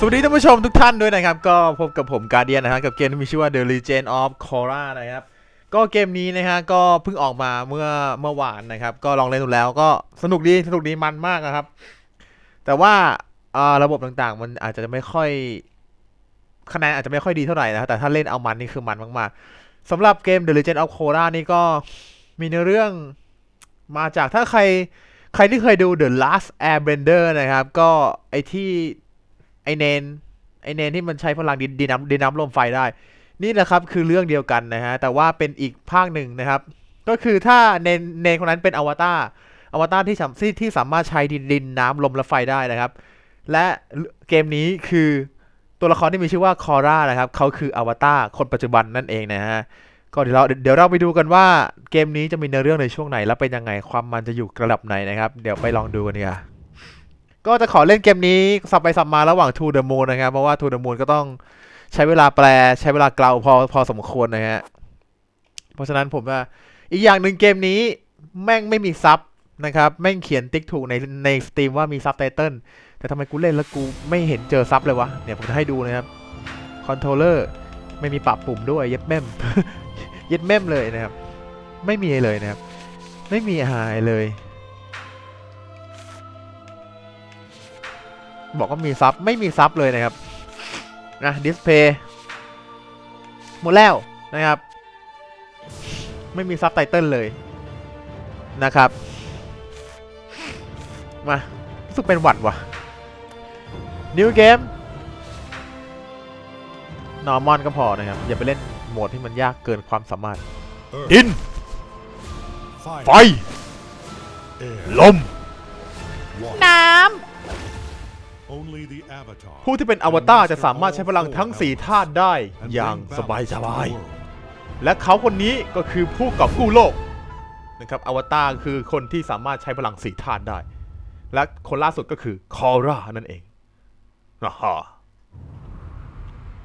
สวัสดีท่านผู้ชมทุกท่านด้วยนะครับ ก็พบกับผมการเดียนนะครับกับเกมที่มีชื่อว่า The Legend of Korra นะครับ ก็เกมนี้นะฮะก็เพิ่งออกมาเมื่อเมื่อวานนะครับ ก็ลองเล่นดูแล้วก็สนุกดีสนุกดีมันมากนะครับ แต่ว่าระบบต่างๆ มันอาจจะไม่ค่อยคะแนนอาจจะไม่ค่อยดีเท่าไหร่นะครับแต่ถ้าเล่นเอามันนี่คือมันมากๆสำหรับเกม The Legend of Korra นี่ก็มีเนื้อเรื่องมาจากถ้าใครใครที่เคยดู The Last Airbender นะครับ ก็ไอที่ ไอเนนไอเนนที่มันใช้พลังดินดินน้ำดินน้ำลมไฟได้ นี่แหละครับคือเรื่องเดียวกันนะฮะแต่ว่าเป็นอีกภาคหนึ่งนะครับ ก็คือถ้าเนนเนนคนนั้นเป็นอวตารอวตารที่สามที่ที่สามารถใช้ดินดินน้ำลมและไฟได้นะครับ และเกมนี้คือตัวละครที่มีชื่อว่าคอร่านะครับเขาคืออวตารคนปัจจุบันนั่นเองนะฮะก็เดี๋ยวเราเดี๋ยวเราไปดูกันว่าเกมนี้จะมีเนื้อเรื่องในช่วงไหน และเป็นยังไงความมันจะอยู่ระดับไหนนะครับ เดี๋ยวไปลองดูกันดีกว่า ก็จะขอเล่นเกมนี้สับไปสับมาระหว่าง To the Moon นะครับ เพราะว่า To the Moon ก็ต้องใช้เวลาแปลใช้เวลาเกลาพอพอสมควรนะฮะ เพราะฉะนั้นผมว่าอีกอย่างหนึ่งเกมนี้แม่งไม่มีซับนะครับ แม่งเขียนติ๊กถูกในในสตรีมว่ามีซับไตเติลแต่ทำไมกูเล่นแล้วกูไม่เห็นเจอซับเลยวะ เนี่ยผมจะให้ดูนะครับคอนโทรลเลอร์ไม่มีปรับปุ่มด้วยเย็ดแม่มเย็ดแม่มเลยนะครับ ไม่มีเลยนะครับ ไม่มีหายเลย บอกว่ามีซับไม่มีซับเลยนะครับนะดิสเพย์หมดแล้วนะครับ ไม่มีซับไตเติลเลยนะครับ มารู้สึกเป็นหวัดว่ะ New Game นอร์มอนก็พอนะครับ อย่าไปเล่นโหมดที่มันยากเกินความสามารถ ดิน ไฟ ลม น้ำ ผู้ที่เป็นอวตารจะสามารถใช้พลังทั้ง4ธาตุได้อย่างสบายสบายๆและเขาคนนี้ก็คือผู้กอบกู้โลกนะครับอวตารคือคนที่สามารถใช้พลังสี่ธาตุได้ และคนล่าสุดก็คือคอร่านั่นเองอ่าฮะ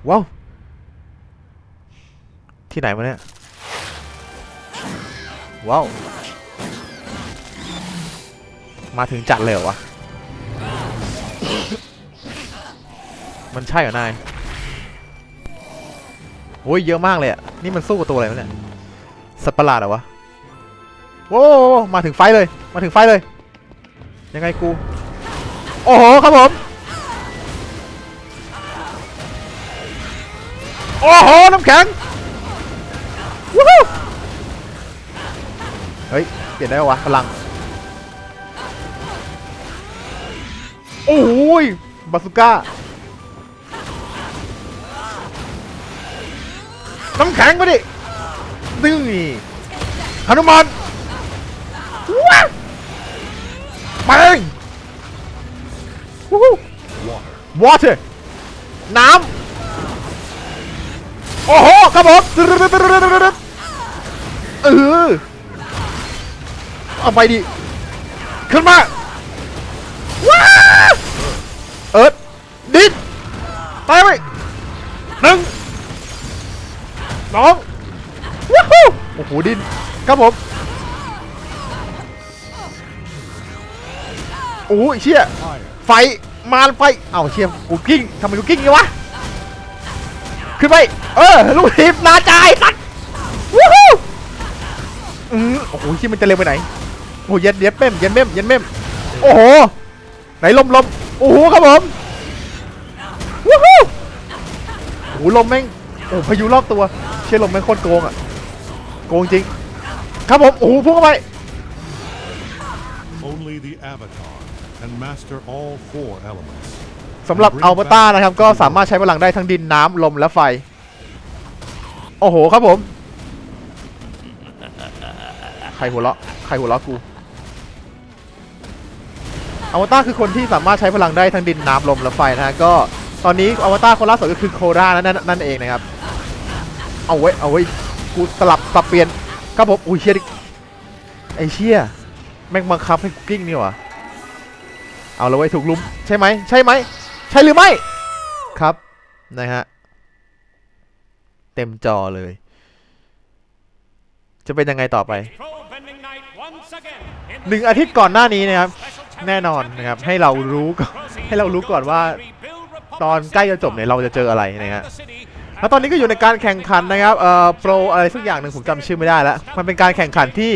ว้าว ที่ไหนมาเนี่ย ว้าว มาถึงจัดเลยเหรอวะ มันใช่เหรอนายโอ้ยเยอะมากเลยอะ นี่มันสู้กับตัวอะไรวะเนี่ย สัตว์ประหลาดเหรอวะ โว้มาถึงไฟเลย มาถึงไฟเลย ยังไงกู โอ้โหครับผม โอ้โห น้ำแข็งวู้ฮู้เฮ้ย เปลี่ยนได้ปะวะพลัง โอ้ยบาสุก้าน้ำแข็งมาดินี่ฮนุมานว้าวมาเองวู้ฮู้ water น้ำโอ้โหครับผมเออเอาไปดิขึ้นมาว้า ไปไปหนึ่งสองว้าวโอ้โหดินครับผมโอ้ยเชี่ยไฟมาไฟเอ้าเชี่ยกูกิ้งทำไมกูกิ้งอย่างนี้วะขึ้นไปเออลูกทีมนาจายสัตว์วู้ฮู้อือโอ้โหที่มันจะเร็วไปไหนโอ้เย็นเย็นเม่มเย็นเม่มเย็นเม่มโอ้โหไหนลมลมโอ้โหครับผม หลมแม่งโอ้โหพายุรอบตัวเชี่ยลมแม่งโคตรโกงอะโกงจริง ครับผมโอ้โหพุ่งเข้าไป Only the Avatar can master all four elements. สำหรับอัลบาต้านะครับ ก็สามารถใช้พลังได้ทั้งดินน้ำลมและไฟ โอ้โหครับผม ใครหัวเราะใครหัวเราะกูอวตารคือคนที่สามารถใช้พลังได้ทั้งดินน้ำลมและไฟนะฮะก็ ตอนนี้อวตารคนล่าสุดก็คือโครานั่นนั่นนั่นเองนะครับ เอาไว้เอาไว้กูสลับสับเปลี่ยนครับผมอุ้ยเชี่ยไอเชี่ยแม่งบังคับให้กูกิ้งนี่หว่าเอาละไว้ถูกลุมใช่ไหมใช่ไหมใช่หรือไม่ครับนะฮะเต็มจอเลย จะเป็นยังไงต่อไปหนึ่งอาทิตย์ก่อนหน้านี้นะครับ แน่นอนนะครับให้เรารู้ก่อนให้เรารู้ก่อนว่า ตอนใกล้จะจบเนี่ยเราจะเจออะไรนะฮะแล้วตอนนี้ก็อยู่ในการแข่งขันนะครับเอ่อโปรอะไรสักอย่างหนึ่งผมจำชื่อไม่ได้แล้วมันเป็นการแข่งขันที่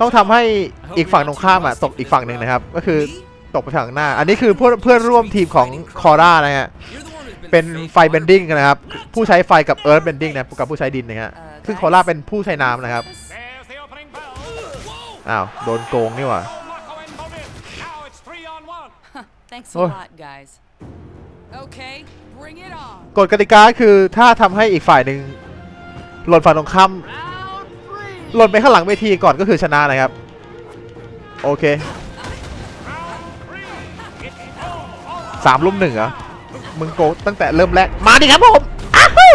ต้องทำให้อีกฝั่งตรงข้ามอะตกอีกฝั่งหนึ่งนะครับ ก็คือตกไปทางหน้า อันนี้คือเพื่อนเพื่อนร่วมทีมของคอร่านะฮะเป็นไฟเบนดิ้งนะครับ ผู้ใช้ไฟกับเอิร์ธเบนดิ้งนะกับผู้ใช้ดินนะฮะซึ่งคอร่าเป็นผู้ใช้น้ำนะครับ There's the opening bell. อ้าวโดนโกงนี่หว่า Oh, Mako inbound in. Now it's three on one. Thanks Oh. a lot, guys. Okay, bring it on. กฎกติกาคือถ้าทำให้อีกฝ่ายหนึ่งหล่นฝั่งตรงข้าม Round three. หล่นไปข้างหลังเวทีก่อนก็คือชนะนะครับ โอเค สามลุมหนึ่งเหรอ มึงโกงตั้งแต่เริ่มแรก มาดิครับผมอ้าว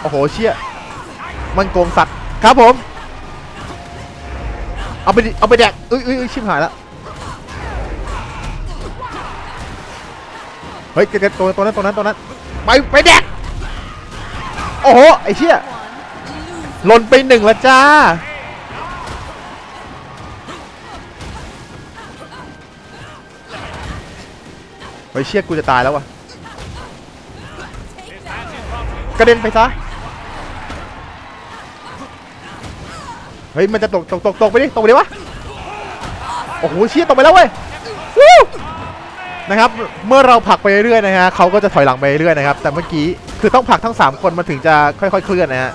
โอ้โหเชี่ย มันโกงสัตว์ ครับผม เอาไปดิเอาไปแดกเอ้ยเอ้ยเอ้ยชิบหายแล้ว เฮ้ยเกตัวตัวนั้นตัวนั้นตัวนั้นไปไปแดกโอ้โหไอ้เชี่ยหล่นไปหนึ่งแล้วจ้าเฮ้ยเชี่ยกูจะตายแล้ววะกระเด็นไปซะเฮ้ยมันจะตกตกตกตกไปดิตกไปดิวะโอ้โหเชี่ยตกไปแล้วเว้ยวู้ นะครับ เมื่อเราผลักไปเรื่อยๆนะฮะเขาก็จะถอยหลังไปเรื่อยๆนะครับ แต่เมื่อกี้คือต้องผลักทั้ง 3 คนมันถึงจะค่อยๆ เคลื่อนนะฮะ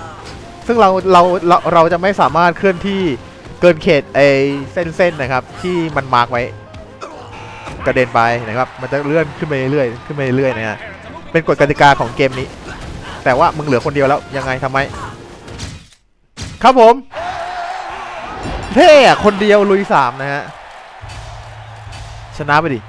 ซึ่งเราเราเราเราจะไม่สามารถเคลื่อนที่เกินเขตไอเส้นๆนะครับ ที่มันมาร์กไว้ กระเด็นไปนะครับ มันจะเลื่อนขึ้นไปเรื่อยๆขึ้นไปเรื่อยๆนะฮะ เป็นกฎกติกาของเกมนี้ แต่ว่ามึงเหลือคนเดียวแล้วยังไงทำไม ครับผม เท่อะคนเดียวลุยสามนะฮะ ชนะไปดิ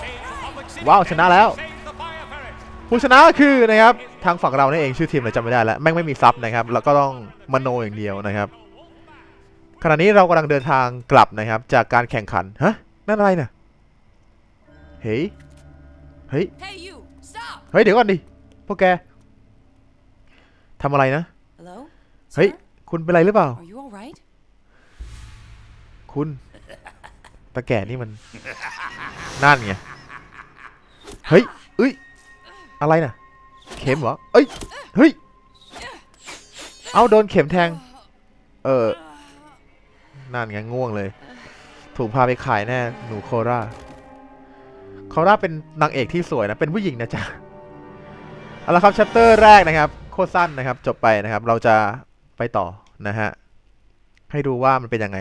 saved the public city. ว้าวชนะแล้ว Saved the fire ferret. ผู้ชนะก็คือนะครับทางฝั่งเรานี่เองชื่อทีมอะไรจำไม่ได้แล้วแม่งไม่มีซับนะครับ แล้วก็ต้องมโนอย่างเดียวนะครับขณะนี้เรากำลังเดินทางกลับนะครับ จากการแข่งขันฮะนั่นอะไรน่ะเฮ้ยเฮ้ย Hey, you. Stop. เฮ้ยเดี๋ยวก่อนดิพวกแกทำอะไรนะ Hello. เฮ้ย Sir? คุณเป็นไรหรือเปล่า คุณ ตะแก่นี่มันนั่นไง เฮ้ยเอ้ย อะไรน่ะ เข็มเหรอ เอ้ย เฮ้ย เอาโดนเข็มแทง เออนั่นไงง่วงเลย ถูกพาไปขายแน่ หนูโคราโคราเป็นนางเอกที่สวยนะ เป็นผู้หญิงนะจ๊ะ เอาละครับชัปเตอร์แรกนะครับ โคตรสั้นนะครับ จบไปนะครับ เราจะไปต่อนะฮะ ให้ดูว่ามันเป็นยังไง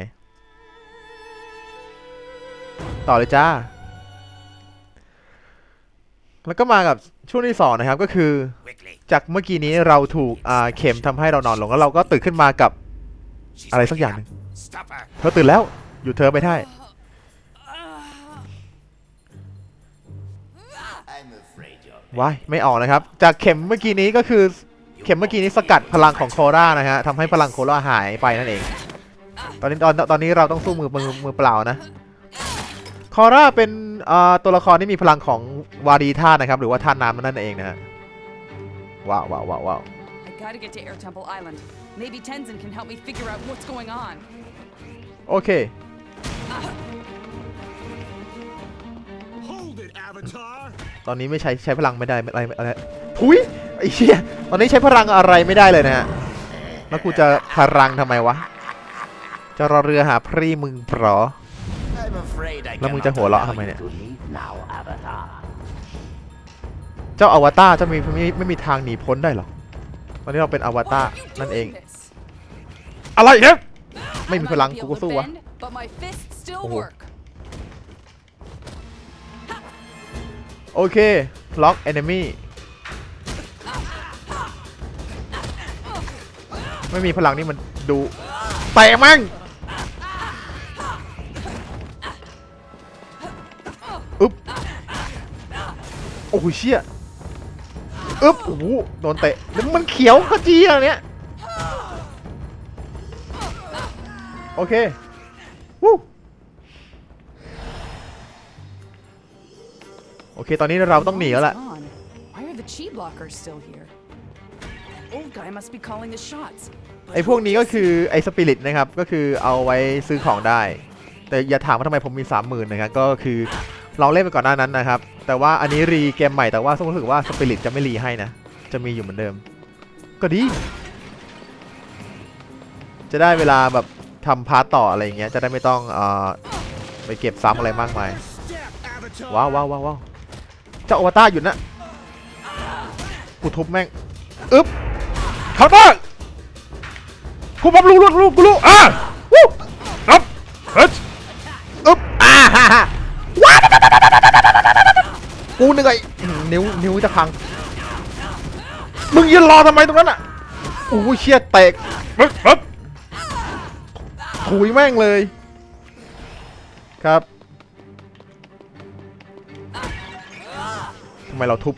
ต่อเลยจ้า แล้วก็มากับช่วงที่สองนะครับก็คือ จากเมื่อกี้นี้เราถูกอ่าเข็มทำให้เรานอนลงแล้วเราก็ตื่นขึ้นมากับอะไรสักอย่างนึงเธอตื่นแล้วอยู่เธอไปได้ว้ายไม่ออกนะครับ จากเข็มเมื่อกี้นี้ก็คือ เข็มเมื่อกี้นี้สกัดพลังของโครานะฮะทำให้พลังโคราหายไปนั่นเอง ตอนนี้ตอนตอนนี้เราต้องสู้มือมือมือเปล่านะ โคราเป็นอ่าตัวละครที่มีพลังของวารีธาตุนะครับ หรือว่าธาตุน้ำนั่นเองนะฮะว้าวว้าวว้าวว้าว I gotta get to Air Temple Island. Maybe Tenzin can help me figure out what's going on. โอเค Hold it, Avatar! ตอนนี้ไม่ใช้ใช้พลังไม่ได้อะไรอะไรทุยไอ้เชี่ยตอนนี้ใช้พลังอะไรไม่ได้เลยนะฮะแล้วกูจะพลังทำไมวะ จะรอเรือหาพรีมึงเปรอ I'm afraid I แล้วมึง cannot จะหัวเราะ allow ทำไมเนี่ย you to leave now, Avatar. เจ้าอวตารจะมีไม่ไม่มีทางหนีพ้นได้หรอตอนนี้เราเป็นอว Why ตาร are you นั่นเอง doing this? อะไรเนี่ยไม่ I มี might พลัง not be กู able ก็ to สู้วะ bend, but my fists still Oh. work. โอเค ล็อก enemy ไม่มีพลังนี่มันดูเตะมั่ง อึ๊บโอ้โหเชี่ยอึ๊บโอ้โหโดนเตะแล้วมันเขียวขจีอะไรเนี้ยโอเควู้โอเค ตอนนี้เราต้องหนีแล้วล่ะ Gone. Why are the chi blockers still here? Old guy must be calling the shots. ไอ้พวกนี้ก็คือไอ้สปิริตนะครับ ก็คือเอาไว้ซื้อของได้ แต่อย่าถามว่าทำไมผมมี 30,000นะครับ ก็คือ ลองเล่นไปก่อนหน้านั้นนะครับ แต่ว่าอันนี้รีเกมใหม่แต่ว่าสมมรู้สึกว่าสปิริตจะไม่รีให้นะ จะมีอยู่เหมือนเดิม ก็ดี จะได้เวลาแบบทำพาร์ตต่ออะไรอย่างเงี้ย จะได้ไม่ต้องเอ่อไปเก็บซ้ำอะไรมากมาย ว้าวว้าวว้าวเจ้าอวตารอยู่นะกูทุบแม่ง อึ๊บเคาน์เตอร์กูปั๊บรู้รู้รู้กูรู้อะวู้อัพเฮ้ย กูเหนื่อยนิ้วนิ้วจะพัง มึงยืนรอทำไมตรงนั้นอะโอ้เชี่ยเตะปึ๊บปึ๊บถุยแม่งเลย ครับทำไมเราทุบ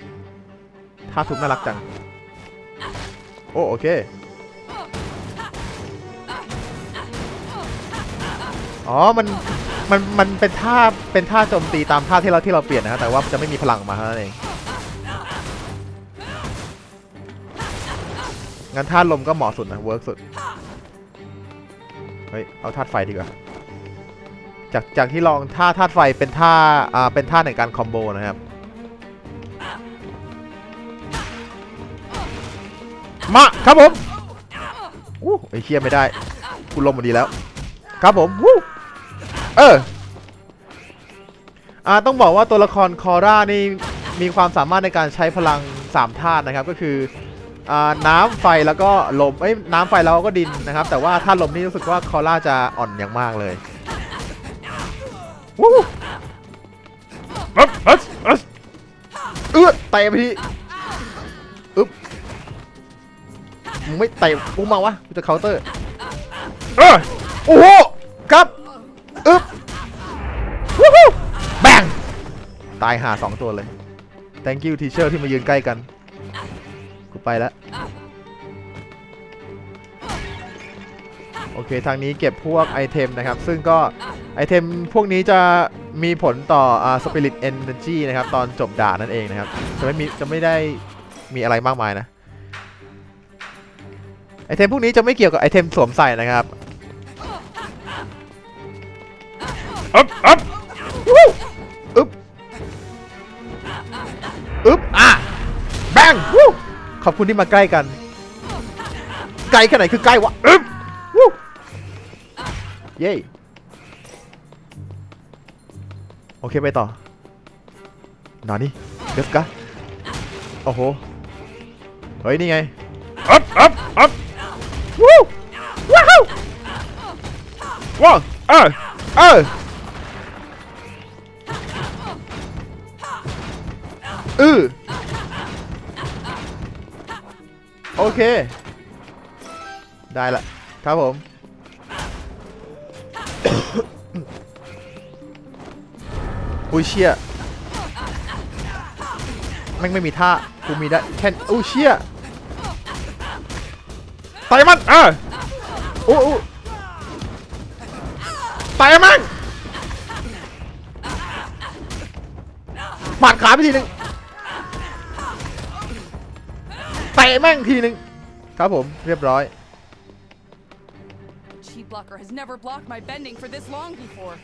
ท่าทุบน่ารักจัง โอ้โอเค อ๋อ มัน มันมันเป็นท่าเป็นท่าโจมตีตามท่าที่เราที่เราเปลี่ยนนะครับแต่ว่าจะไม่มีพลังออกมาเท่านั้นเองงั้นท่าลมก็เหมาะสุดนะเวิร์กสุดเฮ้ยเอาธาไฟดีกว่าจากจากที่ลองท่าธาไฟเป็นท่าอ่าเป็นท่าในการคอมโบนะครับมาครับผมอู้ไอ้เคียไม่ได้กูลงมาดีแล้ว ครับผมวู้ เอออ่าต้องบอกว่าตัวละครคอร่านี่มีความสามารถในการใช้พลัง3ธาตุนะครับก็คืออ่าน้ำไฟแล้วก็ลมเอ้ยน้ำไฟแล้วก็ดินนะครับ แต่ว่าธาตุลมนี่รู้สึกว่าคอร่าจะอ่อนอย่างมากเลยวู้เอ๊ะเอ๊ะเอ๊ะเอื้อเตะไปทีอึ๊บมึงไม่เตะกูมาวะกูจะเคาน์เตอร์เออโอ้โหครับ ตายหาสองตัวเลย thank you teacher ที่มายืนใกล้กัน กูไปแล้ว โอเค ทางนี้เก็บพวกไอเทมนะครับ ซึ่งก็ไอเทมพวกนี้จะมีผลต่ออ่า spirit energy นะครับ ตอนจบด่านนั่นเองนะครับ จะไม่มีจะไม่ได้มีอะไรมากมายนะ ไอเทมพวกนี้จะไม่เกี่ยวกับไอเทมสวมใส่นะครับอึ๊บอึ๊ ขอบคุณที่มาใกล้กัน ไกลแค่ไหนคือใกล้วะอึ๊บวู้เย้โอเคไปต่อหนอนี่เด็กกะโอ้โห เฮ้ย นี่ไงอัพอัพอัพวู้ว้าวว้าวเออเออเออ โอเค ได้ละครับผม อุ้ยเชี่ยแม่งไม่มีท่ากูมีได้แค่อุ้ยเชี่ยต่อยมันเอออู้อู้ต่อยมันปาดขาไปทีหนึ่ง ตะแม่งทีหนึ่งครับผมเรียบร้อย Chi blocker has never blocked my bending for this long before.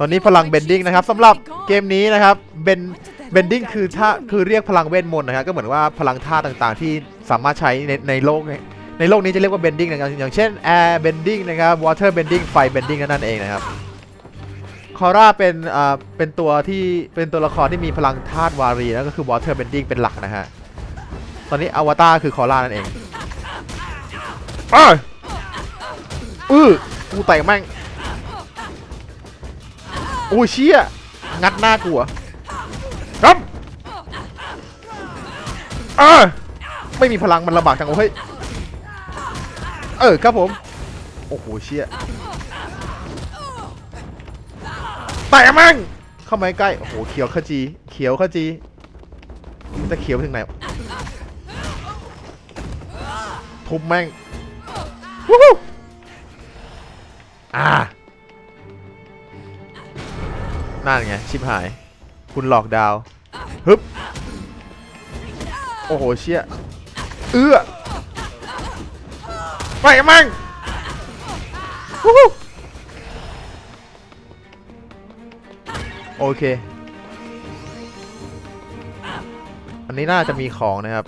ตอนนี้พลังเบนดิ้งนะครับสำหรับเกมนี้นะครับเบนเบนดิ้งคือท่าคือเรียกพลังเวทมนต์นะครับก็เหมือนว่าพลังท่าต่างๆ ที่สามารถใช้ในในโลกในโลกนี้จะเรียกว่าเบนดิ้งนะครับอย่างเช่น air bending นะครับ water bending ไฟ bending นั่นเองนะครับคอร่าเป็นอ่าเป็นตัวที่เป็นตัวละครที่มีพลังธาตุวารีแล้วก็คือ water bending เป็นหลักนะฮะ ตอนนี้อวตารคือคอร่านั่นเองเอ้ยอื้อกูแตกแม่งโอ้ยเชี่ยงัดหน้ากูเหรอครับเออไม่มีพลังมันลำบากจังวะเฮ้ยเออครับผมโอ้โหเชี่ยแต่แม่งเข้ามาใกล้โอ้โหเขียวขจีเขียวขจีมันจะเขียวไปถึงไหน ทุบแม่งวู้ฮู้อ่านั่นไง ชิบหาย คุณหลอกดาว ฮึบ โอ้โห เชี่ย เอื้อ ไปมั่งวู้ฮู้โอเค อันนี้น่าจะมีของนะครับ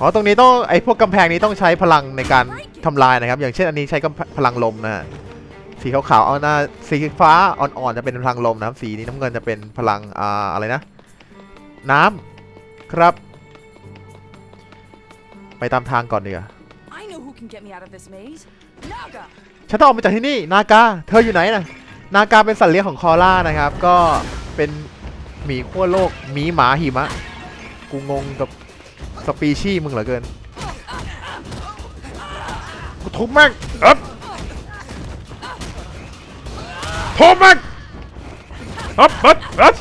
อ๋อตรงนี้ต้องไอพวกกำแพงนี้ต้องใช้พลังในการทำลายนะครับ อย่างเช่นอันนี้ใช้กำแพพลังลมนะฮะสีขาวๆเอาหน้าสีฟ้าอ่อนๆจะเป็นพลังลมนะครับ สีนี้น้ำเงินจะเป็นพลังอ่าอะไรนะ น้ำครับ ไปตามทางก่อนดีกว่า I know who can get me out of this maze. Naga! ฉันต้องออกมาจากที่นี่นากาเธออยู่ไหนนะนากาเป็นสัตว์เลี้ยงของคอร่านะครับ ก็เป็นหมีขั้วโลกหมีหมาหิมะกูงงกับ สปีชีส์มึงเหลือเกินกูทุบแม่งอ๊บทุบแม่งอ๊บเอ๊บเอ๊บ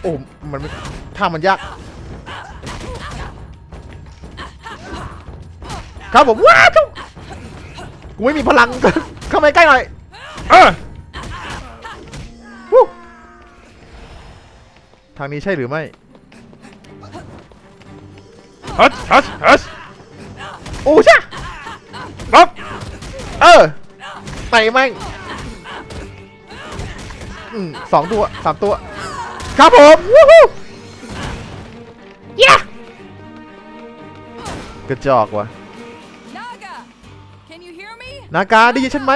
โอ้ มันไม่ท่ามันยาก ครับผมว้าวกูไม่มีพลัง เข้ามาใกล้หน่อย เออทางนี้ใช่หรือไม่ ฮัชฮัชฮัชโอ้ช่ะปั๊บเออเตะแม่งอืมสองตัวสามตัว ครับผมวู้ฮู้ยะกระจอกว่ะ Naga! Can you hear me? นากาได้ยินฉันไหม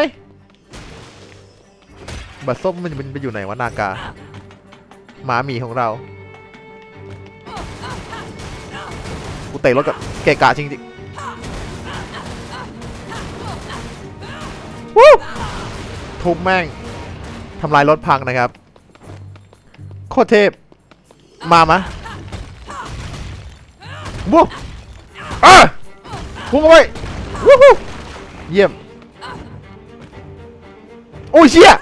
บัตรส้มมันมันไปอยู่ไหนวะนากาหมาหมีของเรา เตะรถกับเกะกะจริงๆวู้ทุบแม่งทำลายรถพังนะครับ โคตรเทพ มามะวู้เอะพุ่งเอาไว้วู้ฮู้เยี่ยม โอ้ยเชี่ย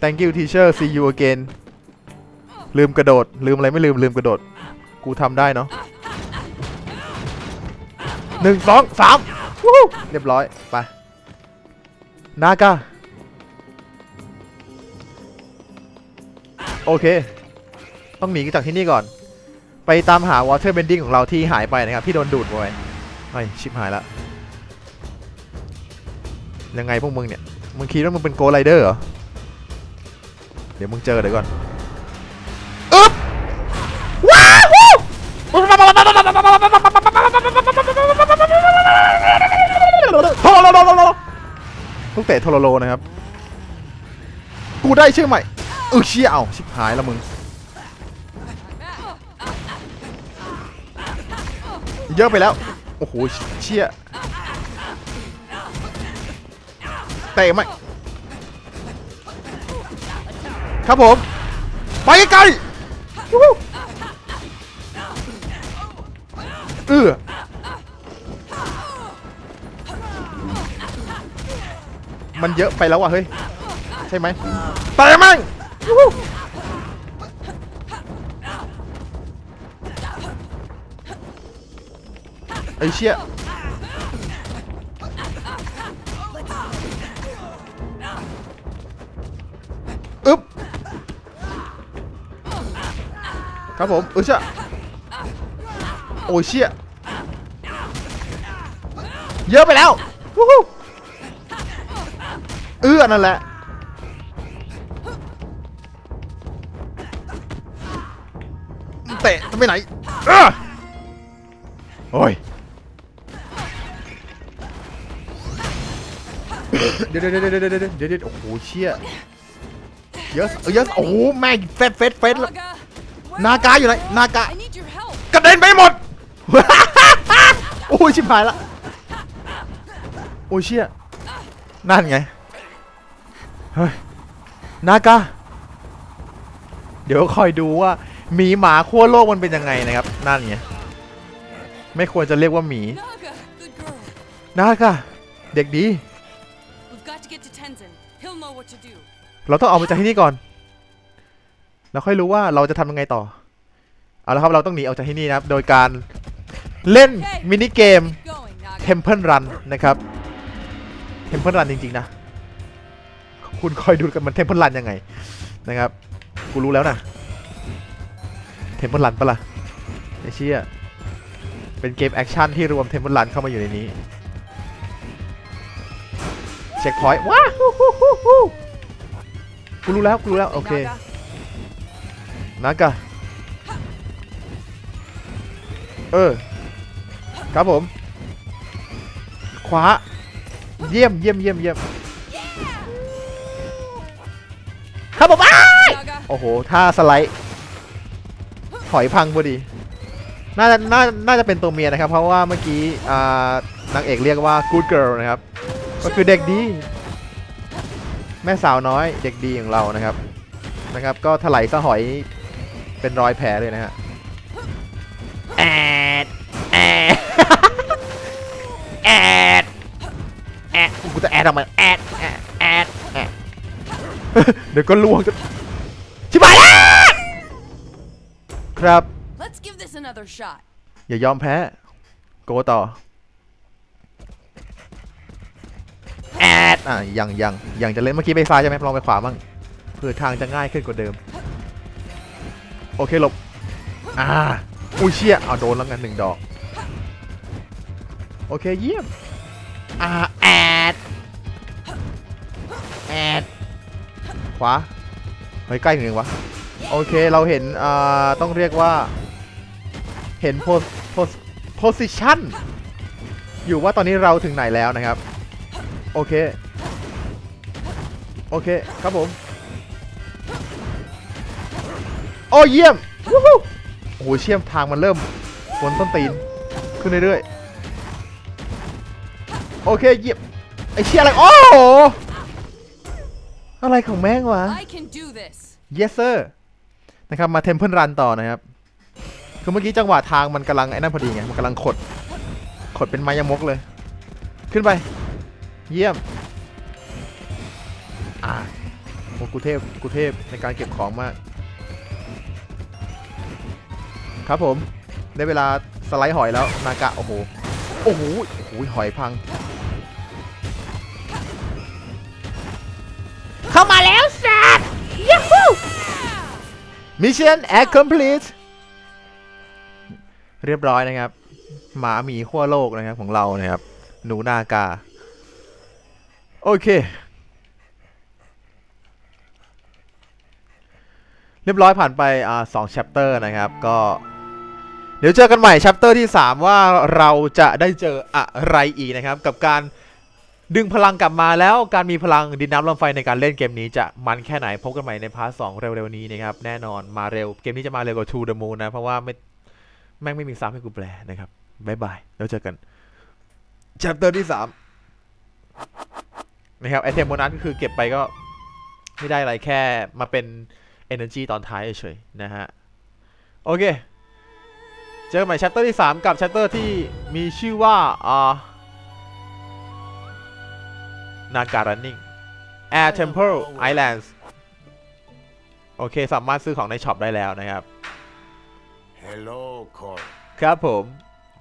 thank you teacher see you again ลืมกระโดด ลืมอะไรไม่ลืมลืมกระโดด กูทำได้เนาะ หนึ่งสองสามวู้เรียบร้อยไปนากาโอเค ต้องหนีจากที่นี่ก่อน ไปตามหา water bending ของเราที่หายไปนะครับ ที่โดนดูดไปไอ้ชิบหายละยังไงพวกมึงเนี่ย มึงคิดว่ามึงเป็นโกไรเดอร์เหรอ เดี๋ยวมึงเจอเดี๋ยวก่อนอึ๊บว้าววู้โทโลโลโลโลลูก เตะโทโลโลนะครับ กูได้ชื่อใหม่เออเชี่ยเอาชิบหายล้วมึง เยอะไปแล้ว โอ้โหเชี่ยเตะไหมครับผม ไปไกลๆวู้ฮู้เออ มันเยอะไปแล้วว่ะเฮ้ย ใช่ไหมเตะแม่งวู้ฮู้ไอ้เชี่ยอึ๊บ ครับผมเออเชี่ยโอ้ยเชี่ยเยอะไปแล้ววู้ฮู้ เออนั่นแหละ เตะจะไปไหนเออโอ้ยเดี๋ยวเดี๋ยวเดี๋ยวเดี๋ยวเดี๋ยวเดี๋ยวเดี๋ยวโอ้โหเชี่ยเยอะเยอะโอ้โหแม่งเฟสเฟสเฟสนากาอยู่ไหนนากากระเด็นไปหมดโอ้ยชิบหายละโอ้ยเชี่ยนั่นไง เฮ้ยนากาเดี๋ยวคอยดูว่าหมีหมาขั้วโลกมันเป็นยังไงนะครับนั่นไงไม่ควรจะเรียกว่าหมี Naga! Good girl. นากาเด็กดี We've got to get to Tenzin. He'll know what to do. เราต้องออกมาจากที่นี่ก่อน แล้วค่อยรู้ว่าเราจะทำยังไงต่อ เอาละครับเราต้องหนีออกจากที่นี่นะครับ โดยการเล่นมินิเกม Keep going, Naga. Temple Run นะครับ Temple Run จริง ๆ นะ คุณคอยดูกันมัน Temple Run ยังไงนะครับกูรู้แล้วนะเทมเ l ิลรันปะล่ะไอ้เชี่ยเป็นเกมแอคชั่นที่รวมเทมเ l ิลรันเข้ามาอยู่ในนี้เช็คพอยต์ว้าฮู้ฮู้ฮู้ฮู้กูรู้แล้วกูรู้แล้วโอเค Naga, นากะเออ ครับผม ขวา เยี่ยมเยี่ยมเยี่ยมเยี่ยม ครับผมอ้าย Naga. โอ้โหท่าสไลด์ ถอยพังพอดี น่าจะน่าน่าจะเป็นตัวเมียนะครับ เพราะว่าเมื่อกี้อ่านางเอกเรียกว่า good girl นะครับ ก็คือเด็กดี แม่สาวน้อยเด็กดีของเรานะครับ นะครับ ก็ถลายสะหอยเป็นรอยแผลเลยนะฮะแอดแอดแอดแอดกูจะแอดทำไมแอดแอดแอดแอด เดี๋ยวก็ล่วงจะชิบหายแล้วครับ Let's give this another shot. อย่ายอมแพ้ โกต่อ แอด อะ ยังยังยังจะเล่นเมื่อกี้ไปซ้ายใช่ไหมลองไปขวาบ้างเพื่อทางจะง่ายขึ้นกว่าเดิม โอเคหลบ อ่า อุ้ยเชี่ยเอาโดนแล้วกันหนึ่งดอก โอเคเยี่ยม อ่า แอด แอด ขวาเฮ้ยใกล้ถึงยังวะโอเคเราเห็นอ่าต้องเรียกว่า เห็นโพสโพสโพสิชันอยู่ว่าตอนนี้เราถึงไหนแล้วนะครับ โอเค โอเคครับผม โอ้เยี่ยมวู้โอ้โหเชี่ยมทางมันเริ่มบนต้นตีน ขึ้นเรื่อยๆ โอเคเยี่ยมไอเชี่ยอะไร โอ้โห อะไรของแม่งวะ I can do this. yes sir นะครับมาเทมเพิลรันต่อนะครับ คือเมื่อกี้จังหวะทางมันกำลังไอ้นั่นพอดีไง มันกำลังขด ขดเป็นไม้ยมกเลย ขึ้นไป เยี่ยม อ่าโอ้กูเทพ กูเทพในการเก็บของมาก ครับผม ได้เวลาสไลด์หอยแล้ว นากะ โอ้โห โอ้โห โอ้โห หอยพัง เข้ามาแล้วสัตว์ยูฮู Mission complete เรียบร้อยนะครับ หมาหมีขั้วโลกนะครับของเรานะครับ หนูนากา โอเค เรียบร้อยผ่านไปอ่าสอง chapter นะครับก็ เดี๋ยวเจอกันใหม่ chapter ที่ 3 ว่าเราจะได้เจออะไรอีกนะครับ กับการ ดึงพลังกลับมาแล้วการมีพลังดินน้ำลมไฟในการเล่นเกมนี้จะมันแค่ไหนพบกันใหม่ในพาร์ทสเร็วๆนี้นะครับ แน่นอนมาเร็วเกมนี้จะมาเร็วกว่า To the Moon นะ เพราะว่าไม่แม่งไม่มีซ้ำให้กูแปลนะครับบายบายแล้วเจอกัน chapter ที่3นะครับไอเทมโบนัสก็คือเก็บไปก็ไม่ได้อะไรแค่มาเป็น energy ตอนท้ายเฉยๆนะฮะ โอเค เจอกันใหม่ chapter ที่ 3 กับ chapter ที่มีชื่อว่าอ่า นาการันนิ่ง Air Temple Islands โอเค สามารถซื้อของในช็อปได้แล้วนะครับ Hello, Cor. ครับผม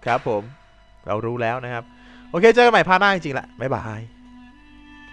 ครับผม เรารู้แล้วนะครับ โอเค เจอกันใหม่พาร์ทหน้าจริงๆแหละบ๊ายบาย